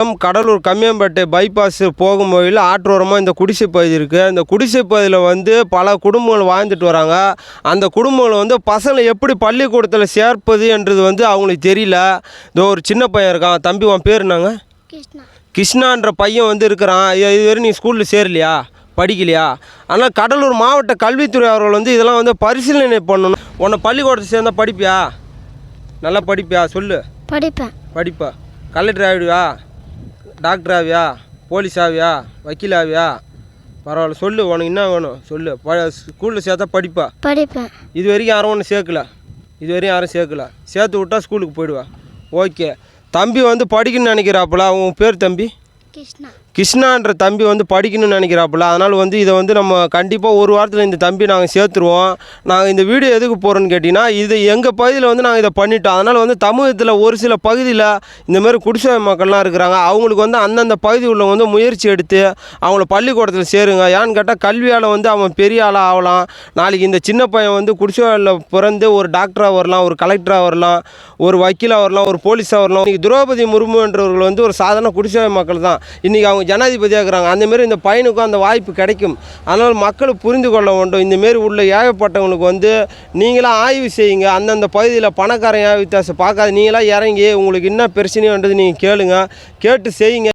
Cuddalore Kammiyampettai bypass போகும் வழியில் ஆற்றோரமாக இந்த குடிசை பகுதி இருக்குது இந்த குடிசை பகுதியில் வந்து பல குடும்பங்கள் வாழ்ந்துட்டு வராங்க. அந்த குடும்பங்கள் வந்து பசங்களை எப்படி பள்ளிக்கூடத்தில் சேர்ப்பது என்றது வந்து அவங்களுக்கு தெரியல. இதோ ஒரு சின்ன பையன் இருக்கான். தம்பி உன் பேர் என்னங்க? கிருஷ்ணா. கிருஷ்ணான்ற பையன் வந்து இருக்கிறான். இ- இதுவரை நீ ஸ்கூலில் சேரலையா? படிக்கலையா? ஆனால் கடலூர் மாவட்ட கல்வித்துறை அவர்கள் வந்து இதெல்லாம் வந்து பரிசீலனை பண்ணணும். உன்னை பள்ளிக்கூடத்தை சேர்ந்தா படிப்பியா? நல்லா படிப்பியா? சொல்லு. படிப்பேன். படிப்பா? கலெக்டர் ஆகிடுவியா டாக்டர் ஆவியா? போலீஸ் ஆவியா? வக்கீல் ஆவியா? பரவாயில்ல சொல்லு உனக்கு என்ன வேணும்? சொல்லு. ப ஸ்கூலில் சேர்த்தா படிப்பா. படிப்பேன். இது வரைக்கும் யாரும் ஒன்றும் சேர்க்கல. இது வரையும் யாரும் சேர்க்கல. சேர்த்து விட்டா ஸ்கூலுக்கு போயிடுவா. ஓகே. தம்பி வந்து படிக்கணும்னு நினைக்கிறாப்புல. உன் பேர் தம்பி? கிருஷ்ணா. கிருஷ்ணான்ற தம்பி வந்து படிக்கணும்னு நினைக்கிறாப்புல. அதனால் வந்து இதை வந்து நம்ம கண்டிப்பாக ஒரு வாரத்தில் இந்த தம்பி நாங்கள் சேர்த்துருவோம். நாங்கள் இந்த வீடியோ எதுக்கு போகிறோன்னு கேட்டிங்கன்னா இது எங்கள் பகுதியில் வந்து நாங்கள் இதை பண்ணிட்டோம். அதனால் வந்து தமிழகத்தில் ஒரு சில பகுதியில் இந்தமாரி குடிசை மக்கள்லாம் இருக்கிறாங்க. அவங்களுக்கு வந்து அந்தந்த பகுதி உள்ளவங்க வந்து முயற்சி எடுத்து அவங்கள பள்ளிக்கூடத்தில் சேருங்க. ஏன்னு கேட்டால் கல்வியால் வந்து அவன் பெரிய ஆளாக ஆகலாம். நாளைக்கு இந்த சின்ன பையன் வந்து குடிசையில் பிறந்து ஒரு டாக்டராக வரலாம் ஒரு கலெக்டராக வரலாம் ஒரு வக்கீலாக வரலாம் ஒரு போலீஸாக வரலாம். இன்றைக்கி திரௌபதி முர்முன்றவர்கள் வந்து ஒரு சாதாரண குடிசை மக்கள் தான் இன்றைக்கி அவங்க ஜனாதிபதியாக இருக்கிறாங்க. அந்தமாரி இந்த பையனுக்கும் அந்த வாய்ப்பு கிடைக்கும். அதனால் மக்கள் புரிந்து கொள்ள வேண்டும். இந்தமாரி உள்ள ஏகப்பட்டவங்களுக்கு வந்து நீங்களாம் ஆய்வு செய்யுங்க. அந்தந்த பகுதியில் பணக்காரன் ஏன் வித்தியாசம் பார்க்காது. நீங்களாம் இறங்கி உங்களுக்கு என்ன பிரச்சனைன்றது நீங்கள் கேளுங்க. கேட்டு செய்யுங்க.